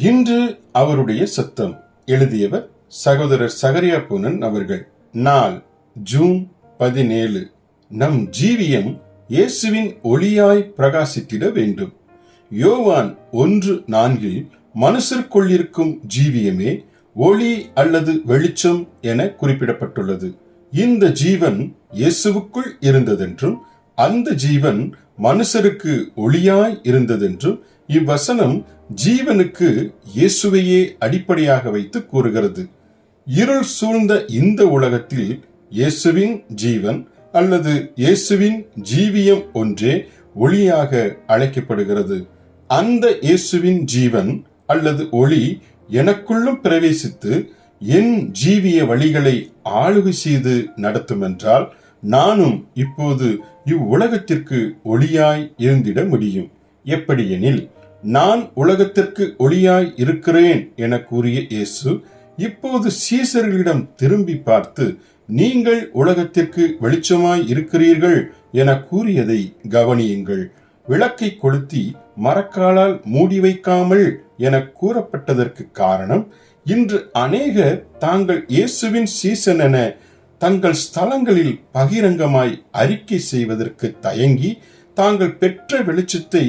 இன்று அவருடைய சத்தம். எழுதியவர் சகோதரர் சகரியா பூனன் அவர்கள். நாள் ஜூன் பதினேழு. நம் ஜீவியம் இயேசுவின் ஒளியாய் பிரகாசித்திட வேண்டும். யோவான் ஒன்று நான்கில் மனுஷருக்குள்ளிருக்கும் ஜீவியமே ஒளி அல்லது வெளிச்சம் என குறிப்பிடப்பட்டுள்ளது. இந்த ஜீவன் இயேசுவுக்குள் இருந்ததென்றும் அந்த ஜீவன் மனுஷருக்கு ஒளியாய் இருந்ததென்றும் இவ்வசனம் ஜீவனுக்கு இயேசுவையே அடிப்படையாக வைத்து கூறுகிறது. இருள் சூழ்ந்த இந்த உலகத்தில் இயேசுவின் ஜீவன் அல்லது இயேசுவின் ஜீவியம் ஒன்றே ஒளியாக அழைக்கப்படுகிறது. அந்த இயேசுவின் ஜீவன் அல்லது ஒளி எனக்குள்ளும் பிரவேசித்து என் ஜீவிய வழிகளை ஆளுகை செய்து நடத்தும் என்றால் நானும் இப்போது இவ்வுலகத்திற்கு ஒளியாய் இருந்திட முடியும். எப்படியெனில் நான் உலகத்திற்கு ஒளியாய் இருக்கிறேன் என கூறிய இயேசு இப்போது சீசர்களிடம் திரும்பி பார்த்து நீங்கள் உலகத்திற்கு வெளிச்சமாய் இருக்கிறீர்கள் என கூறியதை கவனியுங்கள். விளக்கை கொளுத்தி மரக்காலால் மூடி வைக்காமல் என கூறப்பட்டதற்கு காரணம் இன்று அநேகர் தாங்கள் இயேசுவின் சீசன் என தங்கள் ஸ்தலங்களில் பகிரங்கமாய் அறிக்கை செய்வதற்கு தயங்கி தாங்கள் பெற்ற வெளிச்சத்தை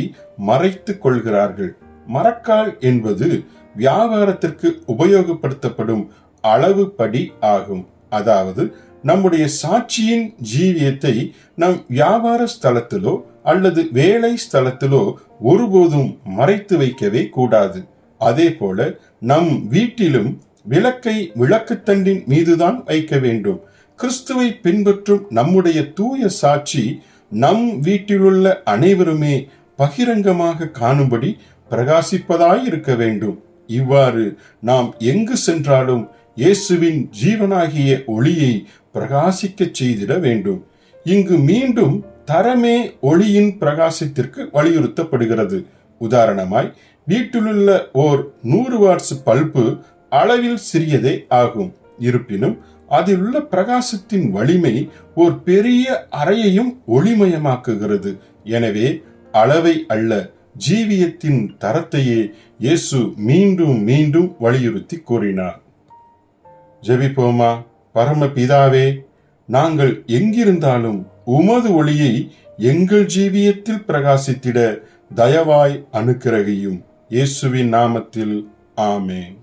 மறைத்துக் கொள்கிறார்கள். மரக்கால் என்பது வியாபாரத்திற்கு உபயோகப்படுத்தப்படும் அளவு படி ஆகும். அதாவது நம்முடைய சாட்சியின் ஜீவியத்தை நம் வியாபார ஸ்தலத்திலோ அல்லது வேலை ஸ்தலத்திலோ ஒருபோதும் மறைத்து வைக்கவே கூடாது. அதே போல நம் வீட்டிலும் விளக்கை விளக்குத்தண்டின் மீதுதான் வைக்க வேண்டும். கிறிஸ்துவை பின்பற்றும் நம்முடைய தூய சாட்சி நம் வீட்டிலுள்ள அனைவருமே பகிரங்கமாக காணும்படி பிரகாசிப்பதாய் இருக்க வேண்டும். இவ்வாறு நாம் எங்கு சென்றாலும் இயேசுவின் ஜீவனாகிய ஒளியை பிரகாசிக்கச் செய்திட வேண்டும். இங்கு மீண்டும் தரமே ஒளியின் பிரகாசத்திற்கு வலியுறுத்தப்படுகிறது. உதாரணமாய் வீட்டிலுள்ள ஓர் நூறு வாட்ஸ் பல்பு அளவில் சிறியதே ஆகும். இருப்பினும் அதில் உள்ள பிரகாசத்தின் வலிமை ஒரு பெரிய அறையையும் ஒளிமயமாக்குகிறது. எனவே அளவை அல்ல ஜீவியத்தின் தரத்தையே இயேசு மீண்டும் மீண்டும் வலியுறுத்தி கூறினார். ஜெபிப்போமா? பரமபிதாவே நாங்கள் எங்கிருந்தாலும் உமது ஒளியை எங்கள் ஜீவியத்தில் பிரகாசித்திட தயவாய் அணுக்கிறகையும் இயேசுவின் நாமத்தில் ஆமேன்.